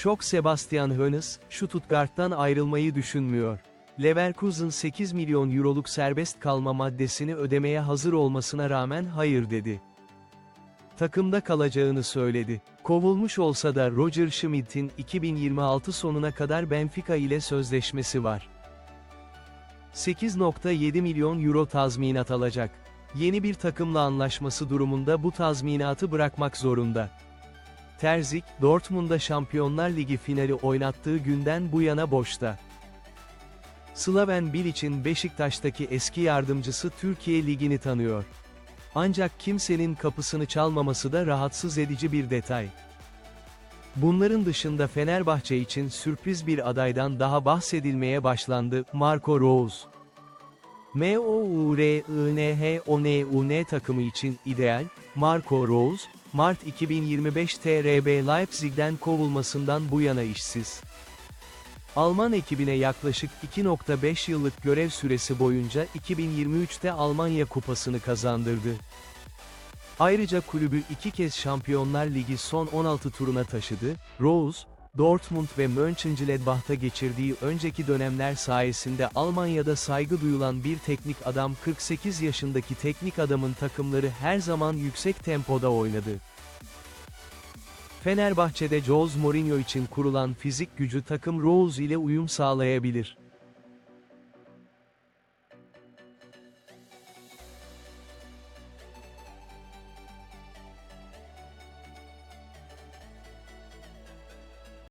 Şok Sebastian Hoeneß, Stuttgart'tan ayrılmayı düşünmüyor. Leverkusen 8 milyon euroluk serbest kalma maddesini ödemeye hazır olmasına rağmen hayır dedi. Takımda kalacağını söyledi. Kovulmuş olsa da Roger Schmidt'in 2026 sonuna kadar Benfica ile sözleşmesi var. 8.7 milyon euro tazminat alacak. Yeni bir takımla anlaşması durumunda bu tazminatı bırakmak zorunda. Terzik, Dortmund'a Şampiyonlar Ligi finali oynattığı günden bu yana boşta. Slaven Bilic'in Beşiktaş'taki eski yardımcısı Türkiye Ligi'ni tanıyor. Ancak kimsenin kapısını çalmaması da rahatsız edici bir detay. Bunların dışında Fenerbahçe için sürpriz bir adaydan daha bahsedilmeye başlandı, Marco Rose. M-O-U-R-I-N-H-O-N-U-N takımı için ideal, Marco Rose, Mart 2025 TRB Leipzig'den kovulmasından bu yana işsiz. Alman ekibine yaklaşık 2.5 yıllık görev süresi boyunca 2023'te Almanya Kupası'nı kazandırdı. Ayrıca kulübü iki kez Şampiyonlar Ligi son 16 turuna taşıdı, Rose, Dortmund ve Mönchengladbach'ta geçirdiği önceki dönemler sayesinde Almanya'da saygı duyulan bir teknik adam 48 yaşındaki teknik adamın takımları her zaman yüksek tempoda oynadı. Fenerbahçe'de Jose Mourinho için kurulan fizik gücü takım Rose ile uyum sağlayabilir.